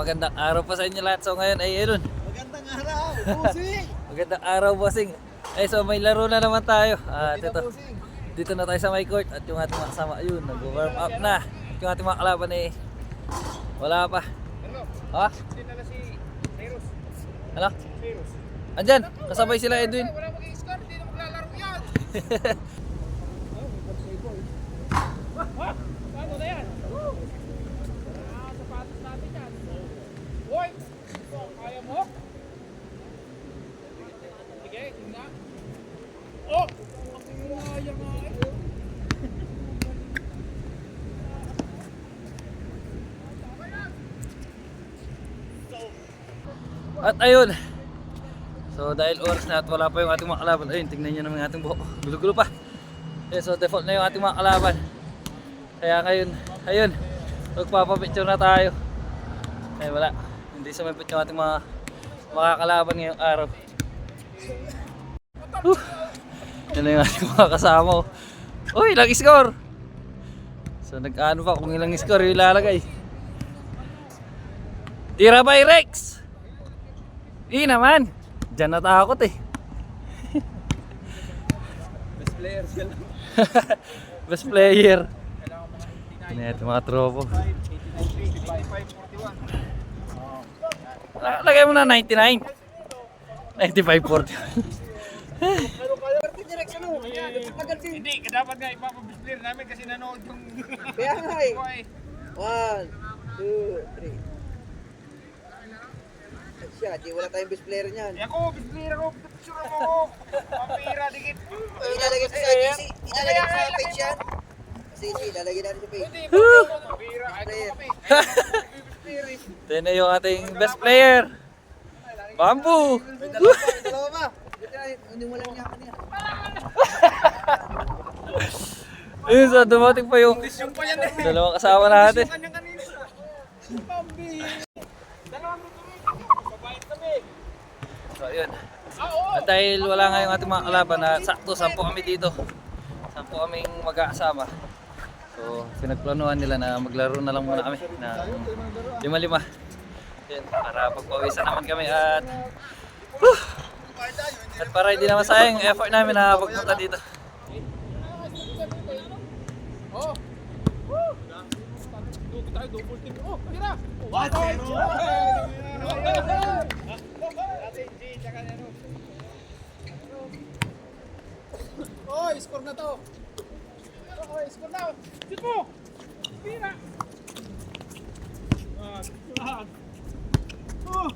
Magandang araw pa sa inyo lahat. So ngayon ay ayun. Magandang araw, Busing! Magandang araw bossing. Ay so may laro na naman tayo. At Kita, ito, Busing. dito na tayo sa my court at yung ating mga kasama ayun, nag-warm up na. Yung ating mga kalaban eh wala pa. Ha? Sino na si Cyrus? Ano? Cyrus. Andyan, kasabay sila Edwin. Wala maging score, hindi na maglalaro yan! Paano na yan? Ah, sapatos natin yan. Hoy! Kaya mo? Sige, tingnan. Oh! Ang kaya nga eh. At ayun. So dahil oras na at wala pa yung ating mga kalaban. Ayun, tingnan nyo naman ating buhok. Gulo-gulo pa. Okay, so default na yung ating mga kalaban. Kaya ngayon, ayun. Magpapapicture na tayo. Ay wala. Hindi sumipit yung ating mga makakalaban ngayong araw. Yan na yung ating mga kasama. oh. Uy, ilang score! So nag-ano pa kung ilang score yung ilalagay. Tira by Rex! Di naman. Diyan natakot eh. Best player siya lang. Best player. Ano ito mga tropo. 85-41. La- Lagay mo na 99. 95-40. Hindi, dapat nga ipapabest player namin kasi nanood yung... Kaya nga eh. Boy. One, two, three. Siya, di wala tayong best player niyan. Eh ako, best player ako. Picture ako. Pampira, dikit. Ilalagay sa GC. Ilalagay ko sa page yan. GC, ilalagay natin sa page. Hindi, pampira. Ay, eh. Ito na yung ating best player. Bamboo! Hindi mo lang niya. Ayun, so dumating pa yung Yung dalawang kasama natin. Pambi. Dalawang rin. Babayad kami. So. Ah, oo. At dahil wala nga yung ating mga kalaban na sakto, sampu kami dito. Sampu kaming mag-aasama. So pinagplanuhan nila na maglaro na lang muna kami na lima-lima. Yun, para pagpawisan naman kami at Whew! At para hindi naman sayang yung effort namin na pagpunta dito. Oh. Woo! Dugo tayo, double team. Oh, tira. One, two, Oh, score na to. Oh, score na. Shoot mo. Tira. Ah, ah. Oh.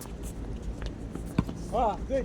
Ah, good.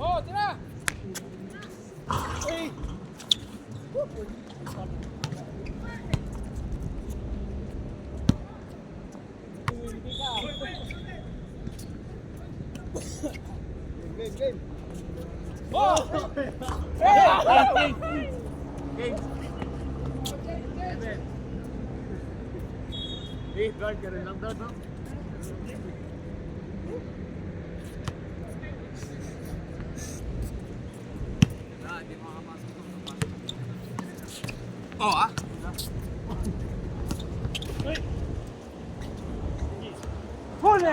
Oh, tira! Hey! Game, game. Oh! Hey! Game. Hey, guard ka rin lang daw? Oh, ah? Huli!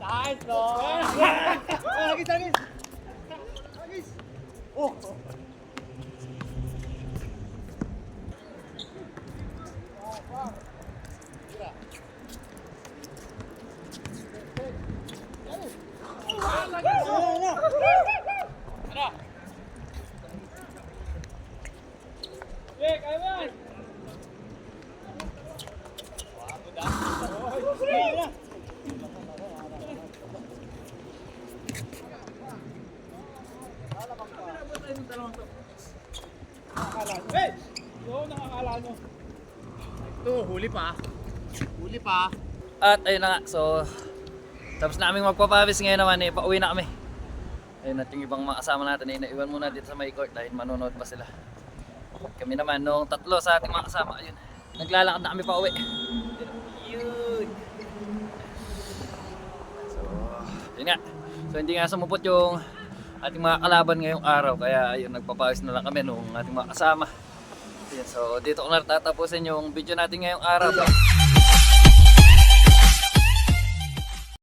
Nice, no? Agis, agis! Agis! Oh! Ano? Eh, kaya mo yan! Hey! Yo, nakakala nyo. Ito, huli pa. Huli pa. At ayun na nga, so tapos na aming magpapawis ngayon naman eh, pauwi na kami. Ayun at yung ibang mga kasama natin eh, naiwan muna dito sa may court dahil manonood pa sila. Kami naman nung tatlo sa ating mga kasama, ayun. Naglalakad na kami pauwi. Yun. Yun nga. So hindi nga sumupot yung ating mga kalaban ngayong araw kaya ayun nagpapawis na lang kami nung ating mga kasama. Ayun, so dito ko na tatapusin yung video natin ngayong araw.